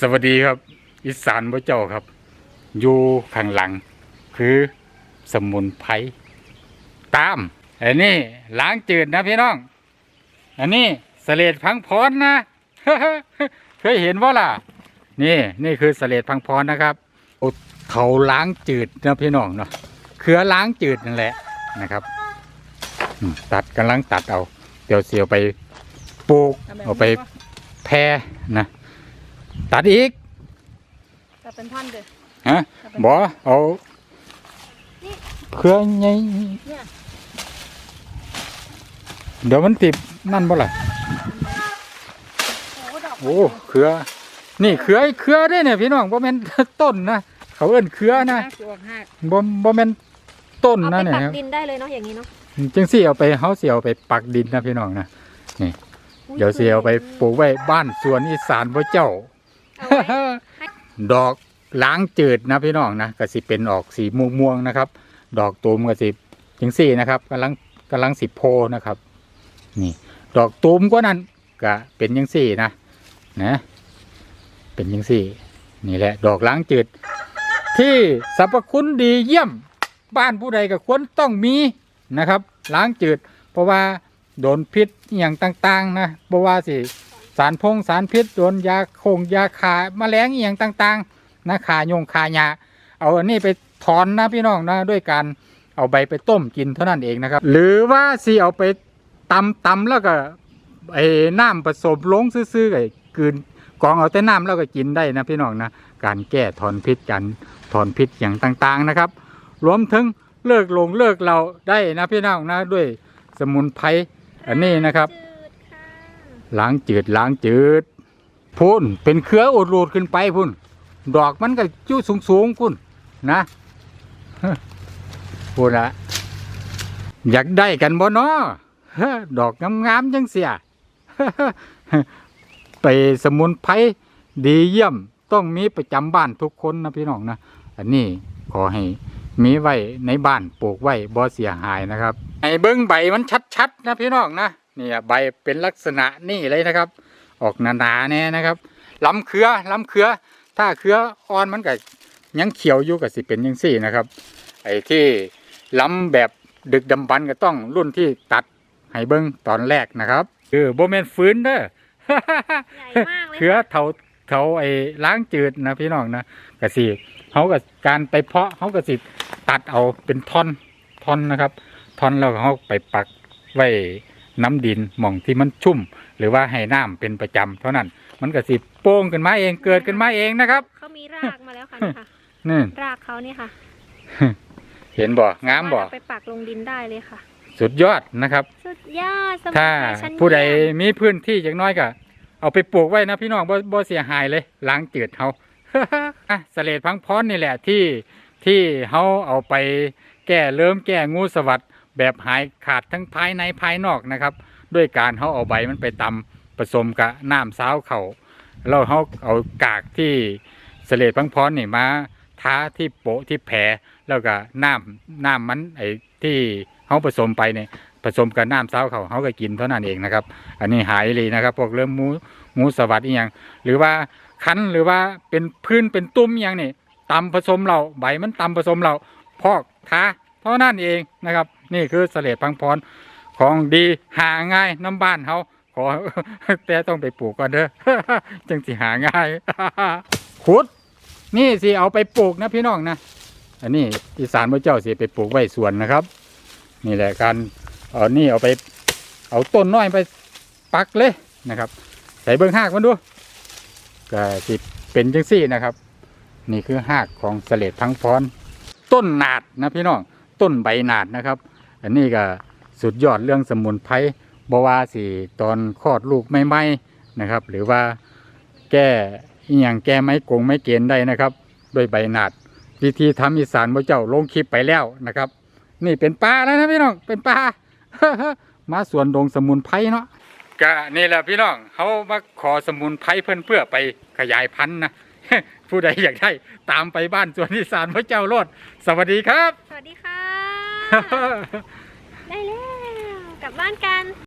สวัสดีครับ อีสานพระเจ้าครับ อยู่ข้างหลัง คือสมุนไพรตามอันนี้ล้างจืดนะพี่น้อง อันนี้สเลดพังพรนะเคยเห็นว่าล่ะ นี่นี่คือสเลดพังพรนะครับโอ้เขาล้างจืดนะพี่น้องเนาะเครือล้างจืดนั่นแหละนะครับตัดกำลังตัดเอา เดี๋ยวเสียวไปปลูกเอาไปแพร่นะ ตัดอีกจะเป็นท่อนเด้อฮะบอเอาเครือไงเนี่ยเดี๋ยวมันติดนั่นบ่ล่ะโอ้ดอกโอ้เครือ นี่เครือเครือได้เนี่ยพี่น้องบ่แม่นต้นนะเขาเอิ้นเครือนะสิออกหักบ่บ่แม่นต้นเอานะไปเนี่ยปักครับดินได้เลยเนาะอย่างนี้เนาะจังซี่เอาไปเฮาสิเอาไปปักดินนะพี่น้องนะอุ๊เดี๋ยวสิเอาไปปลูกไว้บ้านสวนอีสานพ่อเจ้าเอาไว้ให้ ดอกล้างจืดนะพี่น้องนะก็สิเป็นออกสีม่วงๆนะครับ ดอกตูมก็สิจังสี่นะครับกำลังกำลังสิโพนะครับ นี่ ดอกตูมก็นั่นก็เป็นจังสี่นะนะเป็นจังสี่ นี่แหละ ดอกล้างจืด ที่สรรพคุณดีเยี่ยม บ้านผู้ใดก็ควรต้องมีนะครับ ล้างจืด เพราะว่าโดนพิษอย่างต่าง ๆ นะเพราะว่าสิ สารพงสารพิษโดนยาคงยาขาแมลงอหย่างต่างๆนะขายงขายาเอาอันนี้ไปถอนนะพี่น้องนะด้วยการเอาใบไปต้มกินเท่านั้นเองนะครับ หรือว่าสิเอาไปตำตำแล้วก็ไอ้น้ำผสมลงซื่อๆไอ้กืนกองเอาแต่น้ำแล้วก็กินได้นะพี่น้องนะการแก้ถอนพิษกันถอนพิษอย่างต่างๆนะครับ รวมถึงเลิกลงเลิกเราได้นะพี่น้องนะด้วยสมุนไพรอันนี้นะครับ ล้างจืดล้างจืดพุ่นเป็นเครืออดรูดขึ้นไปพุ่น ดอกมันก็จุสูงสูงๆพุ่นนะพุ่นละอยากได้กันบ่เนาะดอกงามๆจังเสียไปสมุนไพรดีเยี่ยมต้องมีประจำบ้านทุกคนนะพี่น้องนะอันนี้ขอให้มีไว้ในบ้านปลูกไว้บ่เสียหายนะครับให้เบิ้งใบมันชัดๆนะพี่น้องนะ เนี่ยใบเป็นลักษณะนี่เลยนะครับ ออกหนาๆแน่นะครับลำเครือลำเครือ ถ้าเครืออ่อนมันก็ยังเขียวอยู่กับสิเป็นยังสี่นะครับ ไอ้ที่ล้ำแบบดึกดำบรรพ์ก็ต้องรุ่นที่ตัดให้เบิ้งตอนแรกนะครับคือโบแมนฟื้นเด้อใหญ่มากเลยเครือเถาเถาไอ้ล้างจืดนะพี่น้องนะกสิเขากับการไปเพาะเขากสิตัดเอาเป็นท่อนท่อนนะครับท่อนแล้วเขาไปปักไว้ น้ำดินหม่องที่มันชุ่ม หรือว่าให้น้ำเป็นประจำเท่านั้น มันกสิโป้งขึ้นมาเองเกิดขึ้นมาเองนะครับเขามีรากมาแล้วค่ะนี่ค่ะนี่รากเขานี่ค่ะ เห็นบ่งามบ่สรถเอไปปักลงดินได้เลยค่ะ สุดยอดนะครับ สุดยอดสมุนถ้าไพรชั้นผู้ใดเยี่ยมมีพื้นที่อย่างน้อยก็เอาไปปลูกไว้นะพี่น้องบ่บ่เสียหายเลยล้างจืดเขาอะสเลดพังพรนี่แหละที่ที่เขาเอาไปแก้เริ่มแก้งูสวัสด แบบหายขาดทั้งภายในภายนอกนะครับ ด้วยการเขาเอาใบมันไปตำผสมกับน้ำสาวเขาแล้วเขาเอากากที่สเลดพังพรนี่มาท้าที่โปะที่แผลแล้วก็น้ำน้ำมันไอ้ที่เขาผสมไปเนี่ยผสมกับน้ำเสาวเขาเขาก็กินเท่านั้นเองนะครับ อันนี้หายเลยนะครับพวกเริ่มหมูหมูสวัสดิ์อีหยังหรือว่าคั้นหรือว่าเป็นพื้นเป็นตุ้มอย่างนี่ตำผสมเราใบมันตำผสมเราพอกท้าเท่านั้นเองนะครับ นี่คือเสลดพังพรของดีหาง่ายน้ำบ้านเขาขอแต่ต้องไปปลูกก่อนเด้อจึงสิหาง่ายขุด นี่สิเอาไปปลูกนะพี่น้องนะอันนี้อีสานพระเจ้าสิไปปลูกไว้สวนนะครับ นี่แหละการเอานี่เอาไป เอาต้นน้อยไปปักเลยนะครับ ใส่เบิ้งหากมันดูก็สิเป็นจังซี่นะครับ นี่คือหากของเสลดพังพรต้นหนาดนะพี่น้องต้นใบหนาดนะครับ อันนี้ก็สุดยอดเรื่องสมุนไพรบวาสิตอนคลอดลูกไม่ไหมนะครับ หรือว่าแก้อหย่างแก้ไม้กงไม้เกณฑ์ได้นะครับด้วยใบหนาดวิธีทำอีสานพระเจ้าลงคลิปไปแล้วนะครับ นี่เป็นปลาแล้วนะพี่น้องเป็นปลามาสวนดงสมุนไพรเนาะก็นี่แหละพี่น้องเขามาขอสมุนไพรเพื่อนเพื่อไปขยายพันธุ์นะผู้ใดอยากได้ตามไปบ้านสวนอีสานพระเจ้าโลดสวัสดีครับ สวัสดีค่ะ ได้แล้ว กลับบ้านกัน